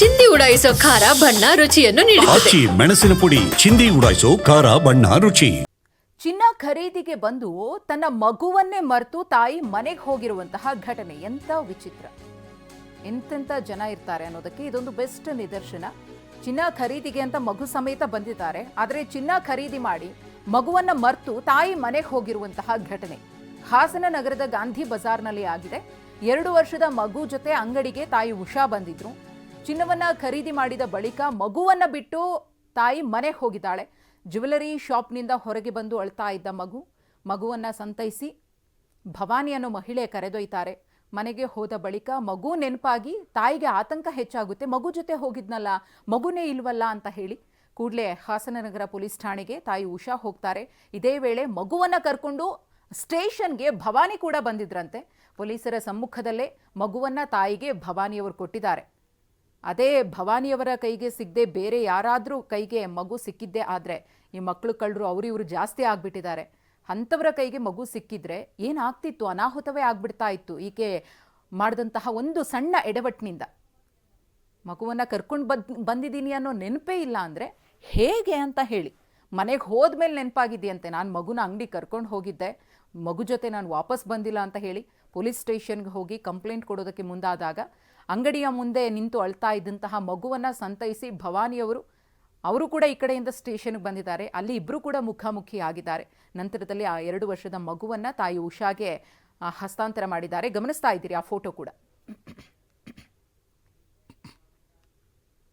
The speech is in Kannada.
ಚಿಂದಿ ಉಡಾಯಿಸೋ ಖಾರ ಬಣ್ಣ ರುಚಿಯನ್ನು ನೀಡುತ್ತದೆ. ಆಚಿ ಮೆಣಸಿನ ಪುಡಿ ಚಿಂದಿ ಉಡಾಯಿಸೋ ಖಾರ ಬಣ್ಣ ರುಚಿ. ಚಿನ್ನ ಖರೀದಿಗೆ ಬಂದು ತನ್ನ ಮಗುವನ್ನೇ ಮರೆತು ತಾಯಿ ಮನೆಗೆ ಹೋಗಿರುವಂತಹ ಘಟನೆ. ಎಂತ ವಿಚಿತ್ರ. ಎಂತೆಂಥ ಜನ ಇರ್ತಾರೆ ಅನ್ನೋದಕ್ಕೆ ಇದೊಂದು ಬೆಸ್ಟ್ ನಿದರ್ಶನ. ಚಿನ್ನ ಖರೀದಿಗೆ ಅಂತ ಮಗು ಸಮೇತ ಬಂದಿದ್ದಾರೆ. ಆದರೆ ಚಿನ್ನ ಖರೀದಿ ಮಾಡಿ ಮಗುವನ್ನ ಮರೆತು ತಾಯಿ ಮನೆಗೆ ಹೋಗಿರುವಂತಹ ಘಟನೆ. ಹಾಸನ ನಗರದ ಗಾಂಧಿ ಬಜಾರ್ನಲ್ಲಿ ಆಗಿದೆ. ಎರಡು ವರ್ಷದ ಮಗು ಜೊತೆ ಅಂಗಡಿಗೆ ತಾಯಿ ಉಷಾ ಬಂದಿದ್ರು. ಚಿನ್ನವನ್ನ ಖರೀದಿ ಮಾಡಿದ ಬಳಿಕ ಮಗುವನ್ನ ಬಿಟ್ಟು ತಾಯಿ ಮನೆಗೆ ಹೋಗಿದ್ದಾಳೆ. ಜ್ಯುವೆಲರಿ ಶಾಪ್ನಿಂದ ಹೊರಗೆ ಬಂದು ಅಳ್ತಾ ಇದ್ದ ಮಗು, ಮಗುವನ್ನ ಸಂತೈಸಿ ಭವಾನಿ ಅನ್ನೋ ಮಹಿಳೆ ಕರೆದೊಯ್ತಾರೆ. ಮನೆಗೆ ಹೋದ ಬಳಿಕ ಮಗು ನೆನಪಾಗಿ ತಾಯಿಗೆ ಆತಂಕ ಹೆಚ್ಚಾಗುತ್ತೆ, ಮಗು ಜೊತೆ ಹೋಗಿದ್ನಲ್ಲ, ಮಗುನೇ ಇಲ್ವಲ್ಲ ಅಂತ ಹೇಳಿ ಕೂಡಲೇ ಹಾಸನನಗರ ಪೊಲೀಸ್ ಠಾಣೆಗೆ ತಾಯಿ ಉಷಾ ಹೋಗ್ತಾರೆ. ಇದೇ ವೇಳೆ ಮಗುವನ್ನು ಕರ್ಕೊಂಡು ಸ್ಟೇಷನ್ಗೆ ಭವಾನಿ ಕೂಡ ಬಂದಿದ್ರಂತೆ. ಪೊಲೀಸರ ಸಮ್ಮುಖದಲ್ಲೇ ಮಗುವನ್ನ ತಾಯಿಗೆ ಭವಾನಿಯವರು ಕೊಟ್ಟಿದ್ದಾರೆ. ಅದೇ ಭವಾನಿಯವರ ಕೈಗೆ ಸಿಗದೆ ಬೇರೆ ಯಾರಾದರೂ ಕೈಗೆ ಮಗು ಸಿಕ್ಕಿದ್ದೇ ಆದರೆ ಈ ಮಕ್ಕಳು ಕಳ್ಳರು ಅವರಿವರು ಜಾಸ್ತಿ ಆಗಿಬಿಟ್ಟಿದ್ದಾರೆ. ಅಂಥವರ ಕೈಗೆ ಮಗು ಸಿಕ್ಕಿದ್ರೆ ಏನಾಗ್ತಿತ್ತು? ಅನಾಹುತವೇ ಆಗ್ಬಿಡ್ತಾ ಇತ್ತು. ಈಕೆ ಮಾಡಿದಂತಹ ಒಂದು ಸಣ್ಣ ಎಡವಟ್ಟಿನಿಂದ ಮಗುವನ್ನು ಕರ್ಕೊಂಡು ಬಂದ್, ಬಂದಿದ್ದೀನಿ ಅನ್ನೋ ನೆನಪೇ ಇಲ್ಲ ಅಂದರೆ ಹೇಗೆ ಅಂತ ಹೇಳಿ. ಮನೆಗೆ ಹೋದ್ಮೇಲೆ ನೆನಪಾಗಿದೆಯಂತೆ ನಾನು ಮಗುನ ಅಂಗಡಿ ಕರ್ಕೊಂಡು ಹೋಗಿದ್ದೆ. ಮಗು ಜೊತೆ ನಾನು ವಾಪಸ್ ಬಂದಿಲ್ಲ ಅಂತ ಹೇಳಿ ಪೊಲೀಸ್ ಸ್ಟೇಷನ್ಗೆ ಹೋಗಿ ಕಂಪ್ಲೇಂಟ್ ಕೊಡೋದಕ್ಕೆ ಮುಂದಾದಾಗ ಅಂಗಡಿಯ ಮುಂದೆ ನಿಂತು ಅಳ್ತಾ ಇದ್ದಂತಹ ಮಗುವನ್ನು ಸಂತೈಸಿ ಭವಾನಿಯವರು ಅವರು ಕೂಡ ಈ ಕಡೆಯಿಂದ ಸ್ಟೇಷನ್ಗೆ ಬಂದಿದ್ದಾರೆ. ಅಲ್ಲಿ ಇಬ್ಬರು ಕೂಡ ಮುಖಾಮುಖಿ ಆಗಿದ್ದಾರೆ. ನಂತರದಲ್ಲಿ ಆ ಎರಡು ವರ್ಷದ ಮಗುವನ್ನು ತಾಯಿ ಉಷಾಗೆ ಹಸ್ತಾಂತರ ಮಾಡಿದ್ದಾರೆ. ಗಮನಿಸ್ತಾ ಇದ್ದೀರಿ ಆ ಫೋಟೋ ಕೂಡ.